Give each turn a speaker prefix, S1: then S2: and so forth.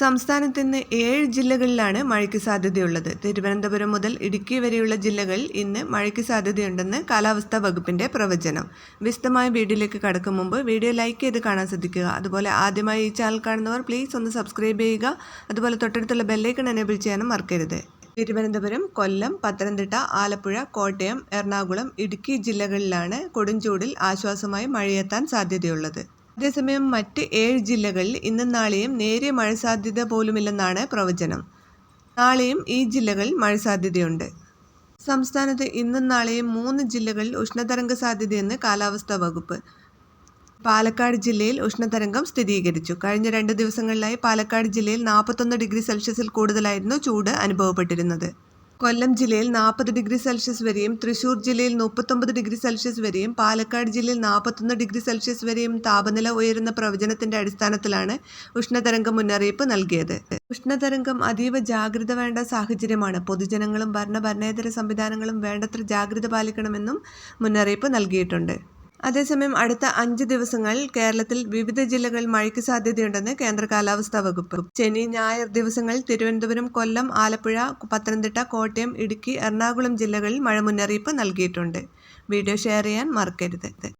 S1: സംസ്ഥാനത്ത് ഇന്ന് ഏഴ് ജില്ലകളിലാണ് മഴയ്ക്ക് സാധ്യതയുള്ളത് തിരുവനന്തപുരം മുതൽ ഇടുക്കി വരെയുള്ള ജില്ലകളിൽ ഇന്ന് മഴയ്ക്ക് സാധ്യതയുണ്ടെന്ന് കാലാവസ്ഥാ വകുപ്പിന്റെ പ്രവചനം വിശദമായ വീഡിയോയിലേക്ക് കടക്കും മുമ്പ് വീഡിയോ ലൈക്ക് ചെയ്ത് കാണാൻ ശ്രദ്ധിക്കുക അതുപോലെ ആദ്യമായി ഈ ചാനൽ കാണുന്നവർ പ്ലീസ് ഒന്ന് സബ്സ്ക്രൈബ് ചെയ്യുക അതുപോലെ തൊട്ടടുത്തുള്ള ബെല്ലൈക്കൺ എനേബിൾ ചെയ്യാനും മറക്കരുത് തിരുവനന്തപുരം കൊല്ലം പത്തനംതിട്ട ആലപ്പുഴ കോട്ടയം എറണാകുളം ഇടുക്കി ജില്ലകളിലാണ് കൊടുംചൂടിൽ ആശ്വാസമായി മഴയെത്താൻ സാധ്യതയുള്ളത് അതേസമയം മറ്റ് ഏഴ് ജില്ലകളിൽ ഇന്നും നാളെയും നേരിയ മഴ സാധ്യത പോലുമില്ലെന്നാണ് പ്രവചനം നാളെയും ഈ ജില്ലകളിൽ മഴ സാധ്യതയുണ്ട് സംസ്ഥാനത്ത് ഇന്നും നാളെയും മൂന്ന് ജില്ലകളിൽ ഉഷ്ണതരംഗ സാധ്യതയെന്ന് കാലാവസ്ഥാ വകുപ്പ് പാലക്കാട് ജില്ലയിൽ ഉഷ്ണതരംഗം സ്ഥിരീകരിച്ചു കഴിഞ്ഞ രണ്ട് ദിവസങ്ങളിലായി പാലക്കാട് ജില്ലയിൽ നാൽപ്പത്തൊന്ന് ഡിഗ്രി സെൽഷ്യസിൽ കൂടുതലായിരുന്നു ചൂട് അനുഭവപ്പെട്ടിരുന്നത് കൊല്ലം ജില്ലയിൽ നാൽപ്പത് ഡിഗ്രി സെൽഷ്യസ് വരെയും തൃശൂർ ജില്ലയിൽ മുപ്പത്തൊമ്പത് ഡിഗ്രി സെൽഷ്യസ് വരെയും പാലക്കാട് ജില്ലയിൽ നാൽപ്പത്തൊന്ന് ഡിഗ്രി സെൽഷ്യസ് വരെയും താപനില ഉയരുന്ന പ്രവചനത്തിന്റെ അടിസ്ഥാനത്തിലാണ് ഉഷ്ണതരംഗം മുന്നറിയിപ്പ് നൽകിയത് ഉഷ്ണതരംഗം അതീവ ജാഗ്രത വേണ്ട സാഹചര്യമാണ് പൊതുജനങ്ങളും ഭരണഭരണേതര സംവിധാനങ്ങളും വേണ്ടത്ര ജാഗ്രത പാലിക്കണമെന്നും മുന്നറിയിപ്പ് നൽകിയിട്ടുണ്ട് അതേസമയം അടുത്ത അഞ്ച് ദിവസങ്ങളിൽ കേരളത്തിൽ വിവിധ ജില്ലകളിൽ മഴയ്ക്ക് സാധ്യതയുണ്ടെന്ന് കേന്ദ്ര കാലാവസ്ഥാ വകുപ്പ് ശനി ഞായർ ദിവസങ്ങളിൽ തിരുവനന്തപുരം കൊല്ലം ആലപ്പുഴ പത്തനംതിട്ട കോട്ടയം ഇടുക്കി എറണാകുളം ജില്ലകളിൽ മഴ മുന്നറിയിപ്പ് നൽകിയിട്ടുണ്ട് വീഡിയോ ഷെയർ ചെയ്യാൻ മറക്കരുത്